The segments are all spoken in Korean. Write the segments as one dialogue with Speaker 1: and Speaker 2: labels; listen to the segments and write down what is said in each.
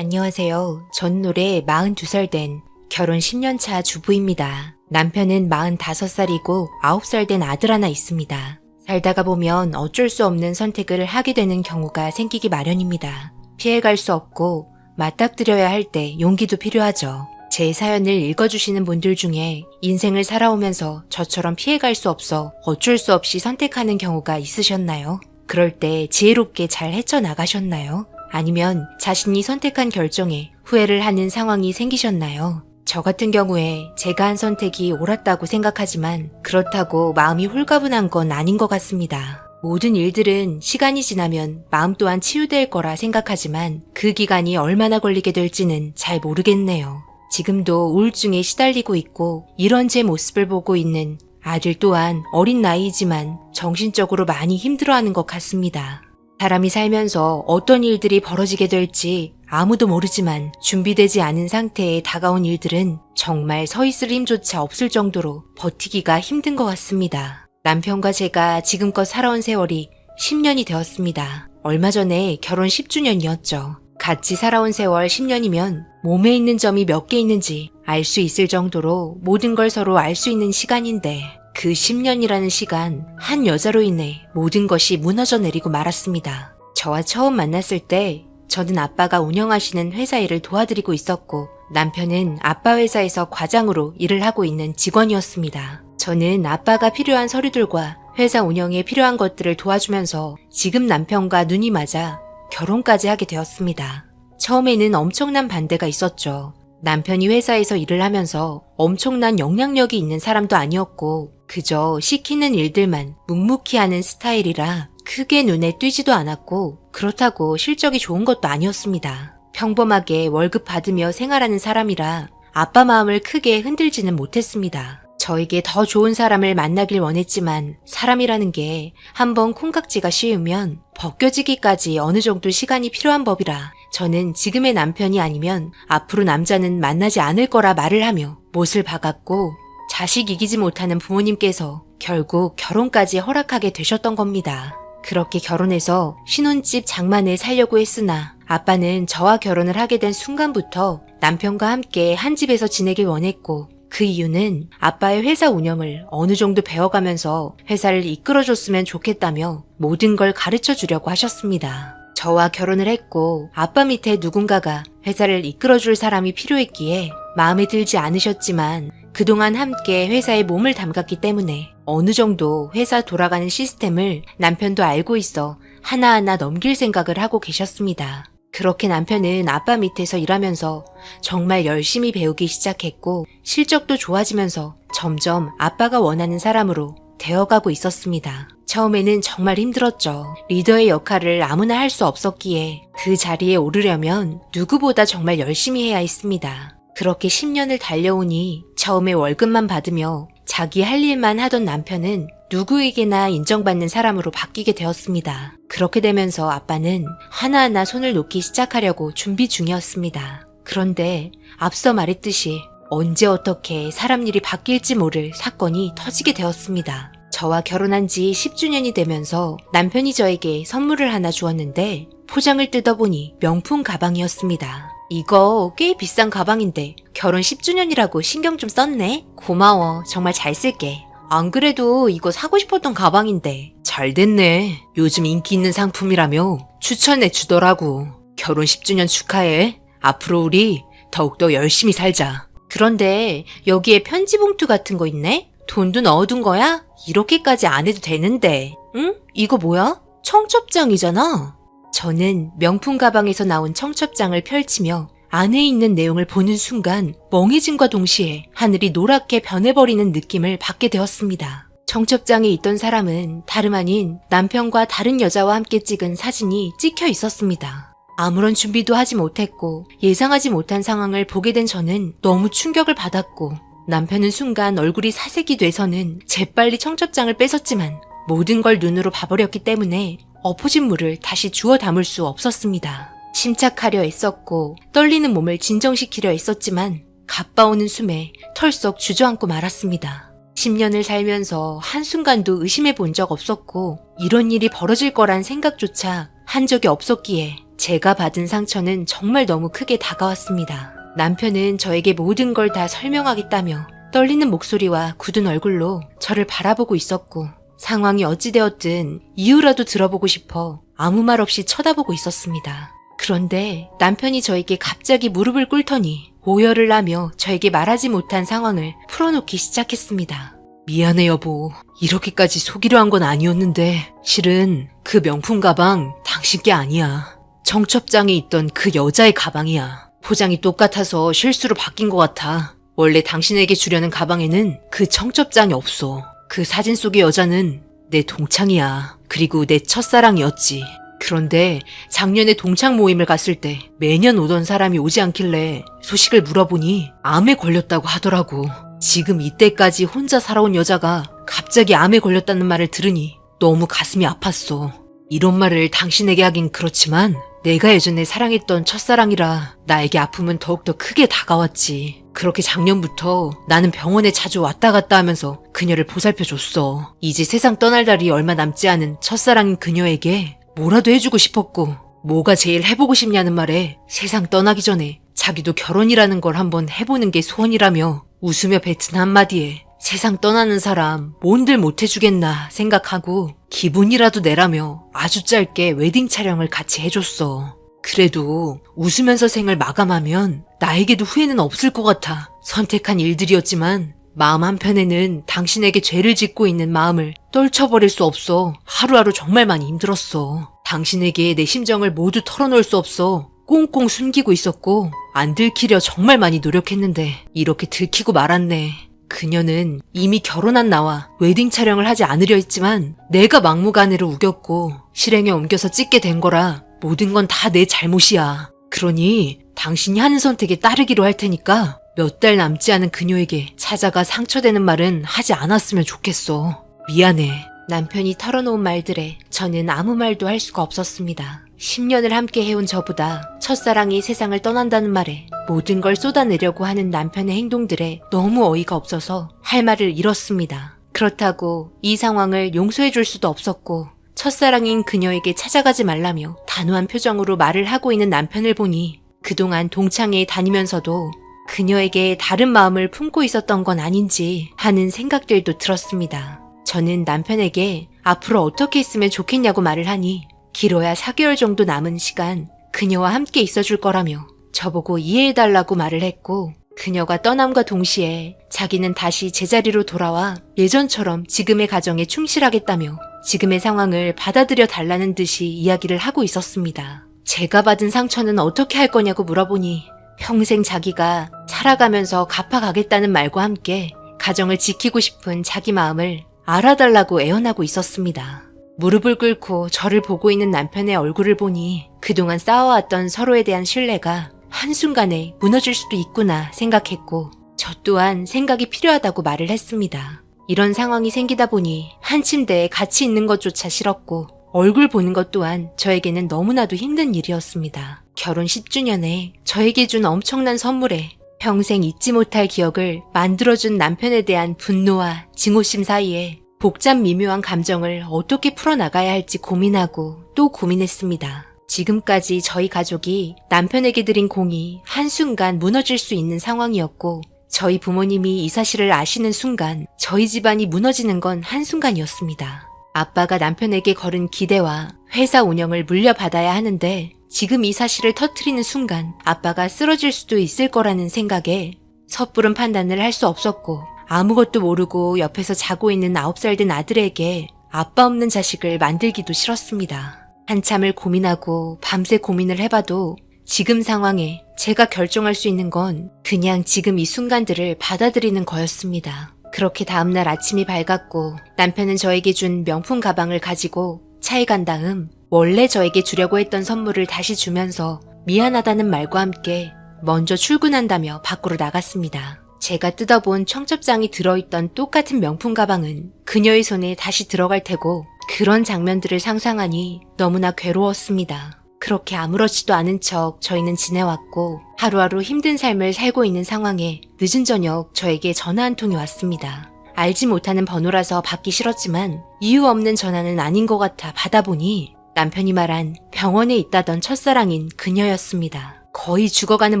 Speaker 1: 안녕하세요. 전 올해 42살 된 결혼 10년 차 주부입니다. 남편은 45살이고 9살 된 아들 하나 있습니다. 살다가 보면 어쩔 수 없는 선택을 하게 되는 경우가 생기기 마련입니다. 피해갈 수 없고 맞닥뜨려야 할 때 용기도 필요하죠. 제 사연을 읽어주시는 분들 중에 인생을 살아오면서 저처럼 피해갈 수 없어 어쩔 수 없이 선택하는 경우가 있으셨나요? 그럴 때 지혜롭게 잘 헤쳐나가셨나요? 아니면 자신이 선택한 결정에 후회를 하는 상황이 생기셨나요? 저 같은 경우에 제가 한 선택이 옳았다고 생각하지만 그렇다고 마음이 홀가분한 건 아닌 것 같습니다. 모든 일들은 시간이 지나면 마음 또한 치유될 거라 생각하지만 그 기간이 얼마나 걸리게 될지는 잘 모르겠네요. 지금도 우울증에 시달리고 있고 이런 제 모습을 보고 있는 아들 또한 어린 나이이지만 정신적으로 많이 힘들어하는 것 같습니다. 사람이 살면서 어떤 일들이 벌어지게 될지 아무도 모르지만 준비되지 않은 상태에 다가온 일들은 정말 서 있을 힘조차 없을 정도로 버티기가 힘든 것 같습니다. 남편과 제가 지금껏 살아온 세월이 10년이 되었습니다. 얼마 전에 결혼 10주년이었죠. 같이 살아온 세월 10년이면 몸에 있는 점이 몇 개 있는지 알 수 있을 정도로 모든 걸 서로 알 수 있는 시간인데 그 10년이라는 시간 한 여자로 인해 모든 것이 무너져 내리고 말았습니다. 저와 처음 만났을 때 저는 아빠가 운영하시는 회사 일을 도와드리고 있었고 남편은 아빠 회사에서 과장으로 일을 하고 있는 직원이었습니다. 저는 아빠가 필요한 서류들과 회사 운영에 필요한 것들을 도와주면서 지금 남편과 눈이 맞아 결혼까지 하게 되었습니다. 처음에는 엄청난 반대가 있었죠. 남편이 회사에서 일을 하면서 엄청난 영향력이 있는 사람도 아니었고 그저 시키는 일들만 묵묵히 하는 스타일이라 크게 눈에 띄지도 않았고 그렇다고 실적이 좋은 것도 아니었습니다. 평범하게 월급 받으며 생활하는 사람이라 아빠 마음을 크게 흔들지는 못했습니다. 저에게 더 좋은 사람을 만나길 원했지만 사람이라는 게 한번 콩깍지가 씌우면 벗겨지기까지 어느 정도 시간이 필요한 법이라 저는 지금의 남편이 아니면 앞으로 남자는 만나지 않을 거라 말을 하며 못을 박았고 자식 이기지 못하는 부모님께서 결국 결혼까지 허락하게 되셨던 겁니다. 그렇게 결혼해서 신혼집 장만을 살려고 했으나 아빠는 저와 결혼을 하게 된 순간부터 남편과 함께 한 집에서 지내길 원했고 그 이유는 아빠의 회사 운영을 어느 정도 배워가면서 회사를 이끌어줬으면 좋겠다며 모든 걸 가르쳐 주려고 하셨습니다. 저와 결혼을 했고 아빠 밑에 누군가가 회사를 이끌어줄 사람이 필요했기에 마음에 들지 않으셨지만 그동안 함께 회사에 몸을 담갔기 때문에 어느 정도 회사 돌아가는 시스템을 남편도 알고 있어 하나하나 넘길 생각을 하고 계셨습니다. 그렇게 남편은 아빠 밑에서 일하면서 정말 열심히 배우기 시작했고 실적도 좋아지면서 점점 아빠가 원하는 사람으로 되어가고 있었습니다. 처음에는 정말 힘들었죠. 리더의 역할을 아무나 할 수 없었기에 그 자리에 오르려면 누구보다 정말 열심히 해야 했습니다. 그렇게 10년을 달려오니 처음에 월급만 받으며 자기 할 일만 하던 남편은 누구에게나 인정받는 사람으로 바뀌게 되었습니다. 그렇게 되면서 아빠는 하나하나 손을 놓기 시작하려고 준비 중이었습니다. 그런데 앞서 말했듯이 언제 어떻게 사람 일이 바뀔지 모를 사건이 터지게 되었습니다. 저와 결혼한 지 10주년이 되면서 남편이 저에게 선물을 하나 주었는데 포장을 뜯어보니 명품 가방이었습니다. 이거 꽤 비싼 가방인데 결혼 10주년이라고 신경 좀 썼네? 고마워. 정말 잘 쓸게. 안 그래도 이거 사고 싶었던 가방인데. 잘 됐네. 요즘 인기 있는 상품이라며 추천해 주더라고. 결혼 10주년 축하해. 앞으로 우리 더욱더 열심히 살자. 그런데 여기에 편지 봉투 같은 거 있네? 돈도 넣어둔 거야? 이렇게까지 안 해도 되는데. 응? 이거 뭐야? 청첩장이잖아. 저는 명품 가방에서 나온 청첩장을 펼치며 안에 있는 내용을 보는 순간 멍해짐과 동시에 하늘이 노랗게 변해버리는 느낌을 받게 되었습니다. 청첩장에 있던 사람은 다름 아닌 남편과 다른 여자와 함께 찍은 사진이 찍혀 있었습니다. 아무런 준비도 하지 못했고 예상하지 못한 상황을 보게 된 저는 너무 충격을 받았고 남편은 순간 얼굴이 사색이 돼서는 재빨리 청첩장을 뺏었지만 모든 걸 눈으로 봐버렸기 때문에 엎어진 물을 다시 주워 담을 수 없었습니다. 침착하려 애썼고 떨리는 몸을 진정시키려 애썼지만 가빠오는 숨에 털썩 주저앉고 말았습니다. 10년을 살면서 한순간도 의심해 본 적 없었고 이런 일이 벌어질 거란 생각조차 한 적이 없었기에 제가 받은 상처는 정말 너무 크게 다가왔습니다. 남편은 저에게 모든 걸 다 설명하겠다며 떨리는 목소리와 굳은 얼굴로 저를 바라보고 있었고 상황이 어찌되었든 이유라도 들어보고 싶어 아무 말 없이 쳐다보고 있었습니다. 그런데 남편이 저에게 갑자기 무릎을 꿇더니 오열을 하며 저에게 말하지 못한 상황을 풀어놓기 시작했습니다. 미안해 여보. 이렇게까지 속이려 한 건 아니었는데 실은 그 명품 가방 당신 게 아니야. 정첩장에 있던 그 여자의 가방이야. 포장이 똑같아서 실수로 바뀐 것 같아. 원래 당신에게 주려는 가방에는 그 청첩장이 없어. 그 사진 속의 여자는 내 동창이야. 그리고 내 첫사랑이었지. 그런데 작년에 동창 모임을 갔을 때 매년 오던 사람이 오지 않길래 소식을 물어보니 암에 걸렸다고 하더라고. 지금 이때까지 혼자 살아온 여자가 갑자기 암에 걸렸다는 말을 들으니 너무 가슴이 아팠어. 이런 말을 당신에게 하긴 그렇지만 내가 예전에 사랑했던 첫사랑이라 나에게 아픔은 더욱더 크게 다가왔지. 그렇게 작년부터 나는 병원에 자주 왔다 갔다 하면서 그녀를 보살펴 줬어. 이제 세상 떠날 날이 얼마 남지 않은 첫사랑인 그녀에게 뭐라도 해주고 싶었고 뭐가 제일 해보고 싶냐는 말에 세상 떠나기 전에 자기도 결혼이라는 걸 한번 해보는 게 소원이라며 웃으며 뱉은 한마디에 세상 떠나는 사람 뭔들 못해주겠나 생각하고 기분이라도 내라며 아주 짧게 웨딩 촬영을 같이 해줬어. 그래도 웃으면서 생을 마감하면 나에게도 후회는 없을 것 같아 선택한 일들이었지만 마음 한편에는 당신에게 죄를 짓고 있는 마음을 떨쳐버릴 수 없어 하루하루 정말 많이 힘들었어. 당신에게 내 심정을 모두 털어놓을 수 없어 꽁꽁 숨기고 있었고 안 들키려 정말 많이 노력했는데 이렇게 들키고 말았네. 그녀는 이미 결혼한 나와 웨딩 촬영을 하지 않으려 했지만 내가 막무가내로 우겼고 실행에 옮겨서 찍게 된 거라 모든 건 다 내 잘못이야. 그러니 당신이 하는 선택에 따르기로 할 테니까 몇 달 남지 않은 그녀에게 찾아가 상처되는 말은 하지 않았으면 좋겠어. 미안해. 남편이 털어놓은 말들에 저는 아무 말도 할 수가 없었습니다. 10년을 함께 해온 저보다 첫사랑이 세상을 떠난다는 말에 모든 걸 쏟아내려고 하는 남편의 행동들에 너무 어이가 없어서 할 말을 잃었습니다. 그렇다고 이 상황을 용서해 줄 수도 없었고 첫사랑인 그녀에게 찾아가지 말라며 단호한 표정으로 말을 하고 있는 남편을 보니 그동안 동창회에 다니면서도 그녀에게 다른 마음을 품고 있었던 건 아닌지 하는 생각들도 들었습니다. 저는 남편에게 앞으로 어떻게 했으면 좋겠냐고 말을 하니 길어야 4개월 정도 남은 시간 그녀와 함께 있어줄 거라며 저보고 이해해달라고 말을 했고 그녀가 떠남과 동시에 자기는 다시 제자리로 돌아와 예전처럼 지금의 가정에 충실하겠다며 지금의 상황을 받아들여 달라는 듯이 이야기를 하고 있었습니다. 제가 받은 상처는 어떻게 할 거냐고 물어보니 평생 자기가 살아가면서 갚아가겠다는 말과 함께 가정을 지키고 싶은 자기 마음을 알아달라고 애원하고 있었습니다. 무릎을 꿇고 저를 보고 있는 남편의 얼굴을 보니 그동안 쌓아왔던 서로에 대한 신뢰가 한순간에 무너질 수도 있구나 생각했고 저 또한 생각이 필요하다고 말을 했습니다. 이런 상황이 생기다 보니 한 침대에 같이 있는 것조차 싫었고 얼굴 보는 것 또한 저에게는 너무나도 힘든 일이었습니다. 결혼 10주년에 저에게 준 엄청난 선물에 평생 잊지 못할 기억을 만들어준 남편에 대한 분노와 증오심 사이에 복잡 미묘한 감정을 어떻게 풀어나가야 할지 고민하고 또 고민했습니다. 지금까지 저희 가족이 남편에게 드린 공이 한순간 무너질 수 있는 상황이었고 저희 부모님이 이 사실을 아시는 순간 저희 집안이 무너지는 건 한순간이었습니다. 아빠가 남편에게 걸은 기대와 회사 운영을 물려받아야 하는데 지금 이 사실을 터트리는 순간 아빠가 쓰러질 수도 있을 거라는 생각에 섣부른 판단을 할 수 없었고 아무것도 모르고 옆에서 자고 있는 9살 된 아들에게 아빠 없는 자식을 만들기도 싫었습니다. 한참을 고민하고 밤새 고민을 해봐도 지금 상황에 제가 결정할 수 있는 건 그냥 지금 이 순간들을 받아들이는 거였습니다. 그렇게 다음날 아침이 밝았고 남편은 저에게 준 명품 가방을 가지고 차에 간 다음 원래 저에게 주려고 했던 선물을 다시 주면서 미안하다는 말과 함께 먼저 출근한다며 밖으로 나갔습니다. 제가 뜯어본 청첩장이 들어있던 똑같은 명품 가방은 그녀의 손에 다시 들어갈 테고 그런 장면들을 상상하니 너무나 괴로웠습니다. 그렇게 아무렇지도 않은 척 저희는 지내왔고 하루하루 힘든 삶을 살고 있는 상황에 늦은 저녁 저에게 전화 한 통이 왔습니다. 알지 못하는 번호라서 받기 싫었지만 이유 없는 전화는 아닌 것 같아 받아보니 남편이 말한 병원에 있다던 첫사랑인 그녀였습니다. 거의 죽어가는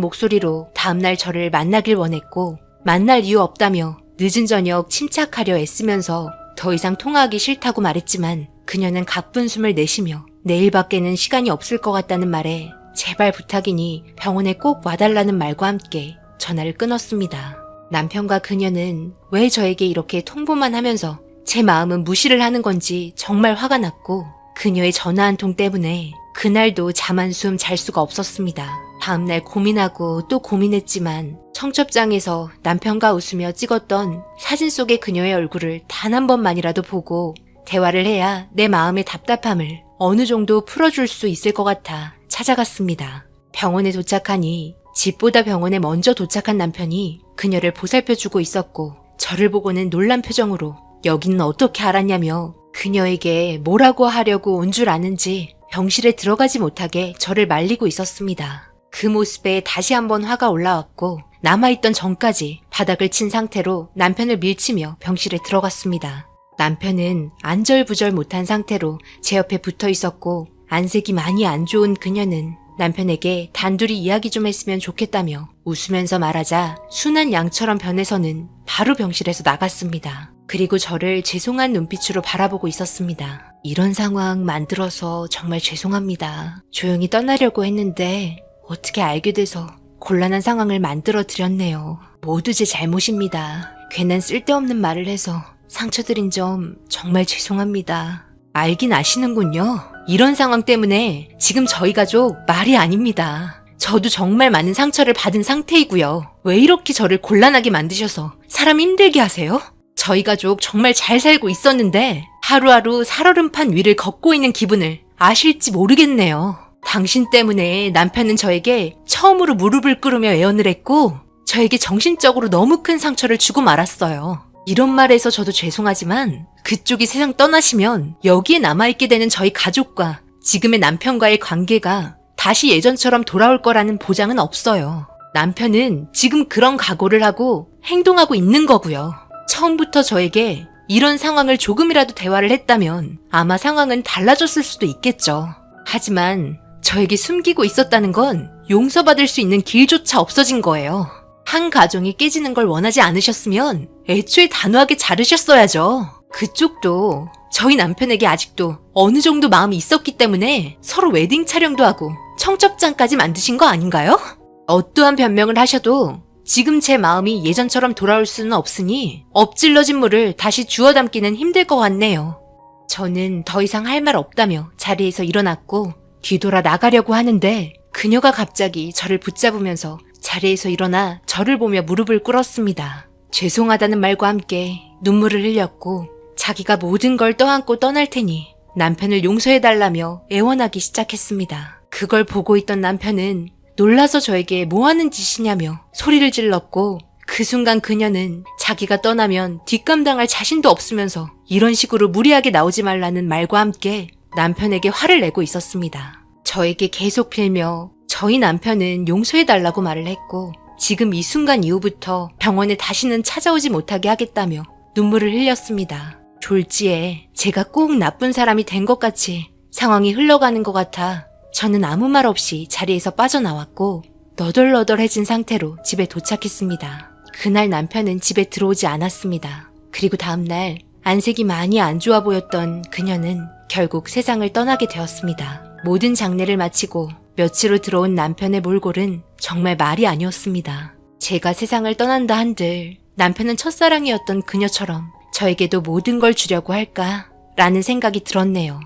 Speaker 1: 목소리로 다음날 저를 만나길 원했고 만날 이유 없다며 늦은 저녁 침착하려 애쓰면서 더 이상 통화하기 싫다고 말했지만 그녀는 가쁜 숨을 내쉬며 내일밖에는 시간이 없을 것 같다는 말에 제발 부탁이니 병원에 꼭 와달라는 말과 함께 전화를 끊었습니다. 남편과 그녀는 왜 저에게 이렇게 통보만 하면서 제 마음은 무시를 하는 건지 정말 화가 났고 그녀의 전화 한 통 때문에 그날도 잠 한숨 잘 수가 없었습니다. 다음날 고민하고 또 고민했지만 청첩장에서 남편과 웃으며 찍었던 사진 속의 그녀의 얼굴을 단 한 번만이라도 보고 대화를 해야 내 마음의 답답함을 어느 정도 풀어줄 수 있을 것 같아 찾아갔습니다. 병원에 도착하니 집보다 병원에 먼저 도착한 남편이 그녀를 보살펴주고 있었고 저를 보고는 놀란 표정으로 여기는 어떻게 알았냐며 그녀에게 뭐라고 하려고 온 줄 아는지 병실에 들어가지 못하게 저를 말리고 있었습니다. 그 모습에 다시 한번 화가 올라왔고 남아있던 전까지 바닥을 친 상태로 남편을 밀치며 병실에 들어갔습니다. 남편은 안절부절 못한 상태로 제 옆에 붙어 있었고 안색이 많이 안 좋은 그녀는 남편에게 단둘이 이야기 좀 했으면 좋겠다며 웃으면서 말하자 순한 양처럼 변해서는 바로 병실에서 나갔습니다. 그리고 저를 죄송한 눈빛으로 바라보고 있었습니다. 이런 상황 만들어서 정말 죄송합니다. 조용히 떠나려고 했는데 어떻게 알게 돼서 곤란한 상황을 만들어 드렸네요. 모두 제 잘못입니다. 괜한 쓸데없는 말을 해서 상처드린 점 정말 죄송합니다. 알긴 아시는군요. 이런 상황 때문에 지금 저희 가족 말이 아닙니다. 저도 정말 많은 상처를 받은 상태이고요. 왜 이렇게 저를 곤란하게 만드셔서 사람 힘들게 하세요? 저희 가족 정말 잘 살고 있었는데 하루하루 살얼음판 위를 걷고 있는 기분을 아실지 모르겠네요. 당신 때문에 남편은 저에게 처음으로 무릎을 꿇으며 애원을 했고 저에게 정신적으로 너무 큰 상처를 주고 말았어요. 이런 말에서 저도 죄송하지만 그쪽이 세상 떠나시면 여기에 남아있게 되는 저희 가족과 지금의 남편과의 관계가 다시 예전처럼 돌아올 거라는 보장은 없어요. 남편은 지금 그런 각오를 하고 행동하고 있는 거고요. 처음부터 저에게 이런 상황을 조금이라도 대화를 했다면 아마 상황은 달라졌을 수도 있겠죠. 하지만 저에게 숨기고 있었다는 건 용서받을 수 있는 길조차 없어진 거예요. 한 가정이 깨지는 걸 원하지 않으셨으면 애초에 단호하게 자르셨어야죠. 그쪽도 저희 남편에게 아직도 어느 정도 마음이 있었기 때문에 서로 웨딩 촬영도 하고 청첩장까지 만드신 거 아닌가요? 어떠한 변명을 하셔도 지금 제 마음이 예전처럼 돌아올 수는 없으니 엎질러진 물을 다시 주워 담기는 힘들 것 같네요. 저는 더 이상 할 말 없다며 자리에서 일어났고 뒤돌아 나가려고 하는데 그녀가 갑자기 저를 붙잡으면서 자리에서 일어나 저를 보며 무릎을 꿇었습니다. 죄송하다는 말과 함께 눈물을 흘렸고 자기가 모든 걸 떠안고 떠날 테니 남편을 용서해달라며 애원하기 시작했습니다. 그걸 보고 있던 남편은 놀라서 저에게 뭐 하는 짓이냐며 소리를 질렀고 그 순간 그녀는 자기가 떠나면 뒷감당할 자신도 없으면서 이런 식으로 무리하게 나오지 말라는 말과 함께 남편에게 화를 내고 있었습니다. 저에게 계속 빌며 저희 남편은 용서해달라고 말을 했고 지금 이 순간 이후부터 병원에 다시는 찾아오지 못하게 하겠다며 눈물을 흘렸습니다. 졸지에 제가 꼭 나쁜 사람이 된 것 같이 상황이 흘러가는 것 같아 저는 아무 말 없이 자리에서 빠져나왔고 너덜너덜해진 상태로 집에 도착했습니다. 그날 남편은 집에 들어오지 않았습니다. 그리고 다음날 안색이 많이 안 좋아 보였던 그녀는 결국 세상을 떠나게 되었습니다. 모든 장례를 마치고 며칠 후 들어온 남편의 몰골은 정말 말이 아니었습니다. 제가 세상을 떠난다 한들 남편은 첫사랑이었던 그녀처럼 저에게도 모든 걸 주려고 할까? 라는 생각이 들었네요.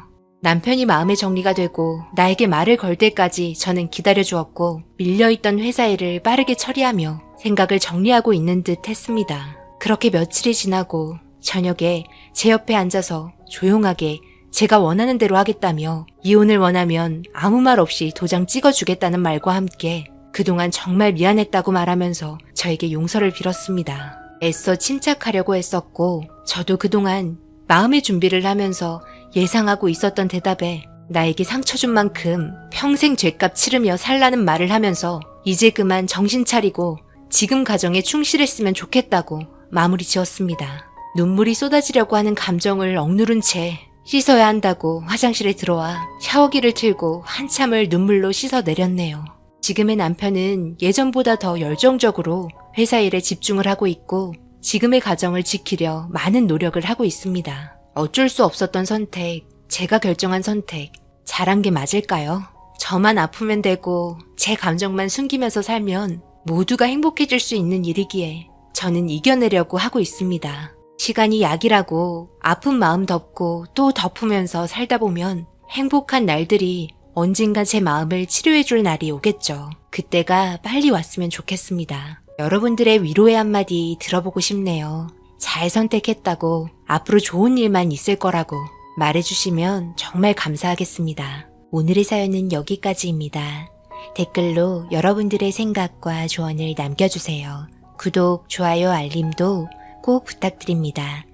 Speaker 1: 남편이 마음의 정리가 되고 나에게 말을 걸 때까지 저는 기다려 주었고 밀려있던 회사 일을 빠르게 처리하며 생각을 정리하고 있는 듯 했습니다. 그렇게 며칠이 지나고 저녁에 제 옆에 앉아서 조용하게 제가 원하는 대로 하겠다며 이혼을 원하면 아무 말 없이 도장 찍어주겠다는 말과 함께 그동안 정말 미안했다고 말하면서 저에게 용서를 빌었습니다. 애써 침착하려고 했었고 저도 그동안 마음의 준비를 하면서 예상하고 있었던 대답에 나에게 상처 준 만큼 평생 죄값 치르며 살라는 말을 하면서 이제 그만 정신 차리고 지금 가정에 충실했으면 좋겠다고 마무리 지었습니다. 눈물이 쏟아지려고 하는 감정을 억누른 채 씻어야 한다고 화장실에 들어와 샤워기를 틀고 한참을 눈물로 씻어내렸네요. 지금의 남편은 예전보다 더 열정적으로 회사 일에 집중을 하고 있고 지금의 가정을 지키려 많은 노력을 하고 있습니다. 어쩔 수 없었던 선택, 제가 결정한 선택, 잘한 게 맞을까요? 저만 아프면 되고 제 감정만 숨기면서 살면 모두가 행복해질 수 있는 일이기에 저는 이겨내려고 하고 있습니다. 시간이 약이라고 아픈 마음 덮고 또 덮으면서 살다 보면 행복한 날들이 언젠가 제 마음을 치료해줄 날이 오겠죠. 그때가 빨리 왔으면 좋겠습니다. 여러분들의 위로의 한마디 들어보고 싶네요. 잘 선택했다고 앞으로 좋은 일만 있을 거라고 말해주시면 정말 감사하겠습니다. 오늘의 사연은 여기까지입니다. 댓글로 여러분들의 생각과 조언을 남겨주세요. 구독, 좋아요, 알림도 꼭 부탁드립니다.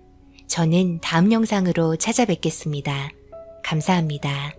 Speaker 1: 저는 다음 영상으로 찾아뵙겠습니다. 감사합니다.